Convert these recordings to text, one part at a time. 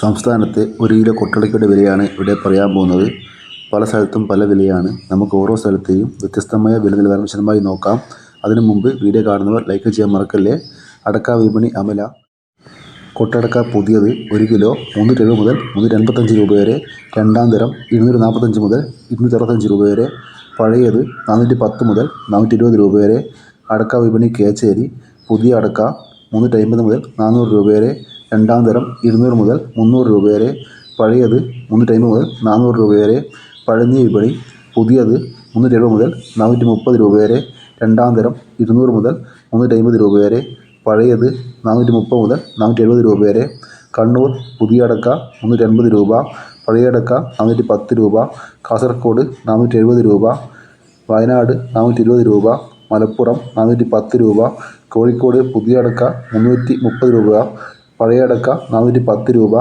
സംസ്ഥാനത്തെ ഒരു കിലോ കൊട്ടടക്കയുടെ വിലയാണ് ഇവിടെ പറയാൻ പോകുന്നത്. പല സ്ഥലത്തും പല വിലയാണ്. നമുക്ക് ഓരോ സ്ഥലത്തെയും വ്യത്യസ്തമായ വില നിലവാരം വിശദമായി നോക്കാം. അതിനു മുമ്പ് വീഡിയോ കാണുന്നവർ ലൈക്ക് ചെയ്യാൻ മറക്കല്ലേ? അടക്ക വിപണി അമല. കൊട്ടടക്ക പുതിയത് ഒരു കിലോ മുന്നൂറ്റി എഴുപത് മുതൽ മുന്നൂറ്റി എൺപത്തഞ്ച് രൂപ വരെ. രണ്ടാം തരം ഇരുന്നൂറ്റി നാൽപ്പത്തഞ്ച് മുതൽ ഇരുന്നൂറ്റി അറുപത്തഞ്ച് രൂപ വരെ. പഴയത് നാനൂറ്റി പത്ത് മുതൽ നാനൂറ്റി ഇരുപത് രൂപ വരെ. അടക്ക വിപണി കേച്ചേരി പുതിയ അടക്ക മുന്നൂറ്റി അമ്പത് മുതൽ നാനൂറ് രൂപ വരെ. രണ്ടാം തരം ഇരുന്നൂറ് മുതൽ മുന്നൂറ് രൂപ വരെ. പഴയത് മുന്നൂറ്റി അമ്പത് മുതൽ നാനൂറ് രൂപ വരെ. പഴഞ്ഞ വിപണി പുതിയത് മുന്നൂറ്റി എഴുപത് മുതൽ നാനൂറ്റി മുപ്പത് രൂപ വരെ. രണ്ടാം തരം ഇരുന്നൂറ് മുതൽ മുന്നൂറ്റി അമ്പത് രൂപ വരെ. പഴയത് നാനൂറ്റി മുപ്പത് മുതൽ നാനൂറ്റി എഴുപത് രൂപ വരെ. കണ്ണൂർ പുതിയ അടക്ക മുന്നൂറ്റി അൻപത് രൂപ. പഴയ അടക്ക നാനൂറ്റി പത്ത് രൂപ. കാസർഗോഡ് നാനൂറ്റി എഴുപത് രൂപ. വയനാട് നാനൂറ്റി ഇരുപത് രൂപ. മലപ്പുറം നാനൂറ്റി പത്ത് രൂപ. കോഴിക്കോട് പുതിയ അടക്ക മുന്നൂറ്റി മുപ്പത് രൂപ. പഴയ അടക്ക നാനൂറ്റി പത്ത് രൂപ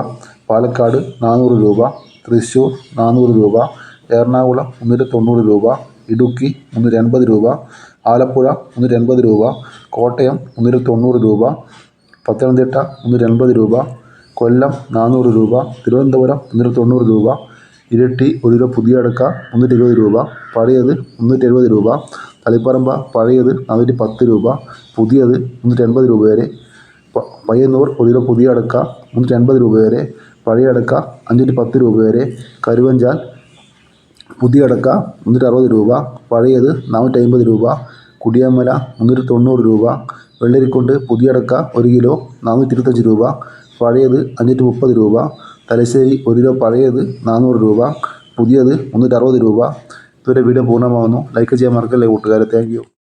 പാലക്കാട് നാനൂറ് രൂപ തൃശ്ശൂർ നാനൂറ് രൂപ എറണാകുളം മുന്നൂറ്റി തൊണ്ണൂറ് രൂപ ഇടുക്കി മുന്നൂറ്റി എൺപത് രൂപ ആലപ്പുഴ മുന്നൂറ്റി എൺപത് രൂപ കോട്ടയം മുന്നൂറ്റി തൊണ്ണൂറ് രൂപ പത്തനംതിട്ട മുന്നൂറ്റി എൺപത് രൂപ കൊല്ലം നാനൂറ് രൂപ തിരുവനന്തപുരം മുന്നൂറ്റി തൊണ്ണൂറ് രൂപ ഇരട്ടി ഒരു കിലോ പുതിയ അടക്ക മുന്നൂറ്റി ഇരുപത് രൂപ പഴയത് മുന്നൂറ്റി എഴുപത് രൂപ തളിപ്പറമ്പ പഴയത് നാനൂറ്റി പത്ത് രൂപ പുതിയത് മുന്നൂറ്റി എൺപത് രൂപ വരെ പയ്യന്നൂർ ഒരു കിലോ പുതിയ അടക്ക മുന്നൂറ്റി അൻപത് രൂപ വരെ പഴയ അടക്ക അഞ്ഞൂറ്റി പത്ത് രൂപ വരെ കരുവഞ്ചാൽ പുതിയ അടക്ക മുന്നൂറ്റി അറുപത് രൂപ പഴയത് നാനൂറ്റി അമ്പത് രൂപ കുടിയാമല മുന്നൂറ്റി തൊണ്ണൂറ് രൂപ വെള്ളരിക്കൊണ്ട് പുതിയ അടക്ക ഒരു കിലോ നാനൂറ്റി ഇരുപത്തഞ്ച് രൂപ പഴയത് അഞ്ഞൂറ്റി മുപ്പത് രൂപ തലശ്ശേരി ഒരു കിലോ പഴയത് നാനൂറ് രൂപ പുതിയത് മുന്നൂറ്റി അറുപത് രൂപ. ഇതുവരെ വീഡിയോ പൂർണമാകുന്നു ലൈക്ക് ചെയ്യാൻ മറക്കല്ലേ കൂട്ടുകാരെ. താങ്ക്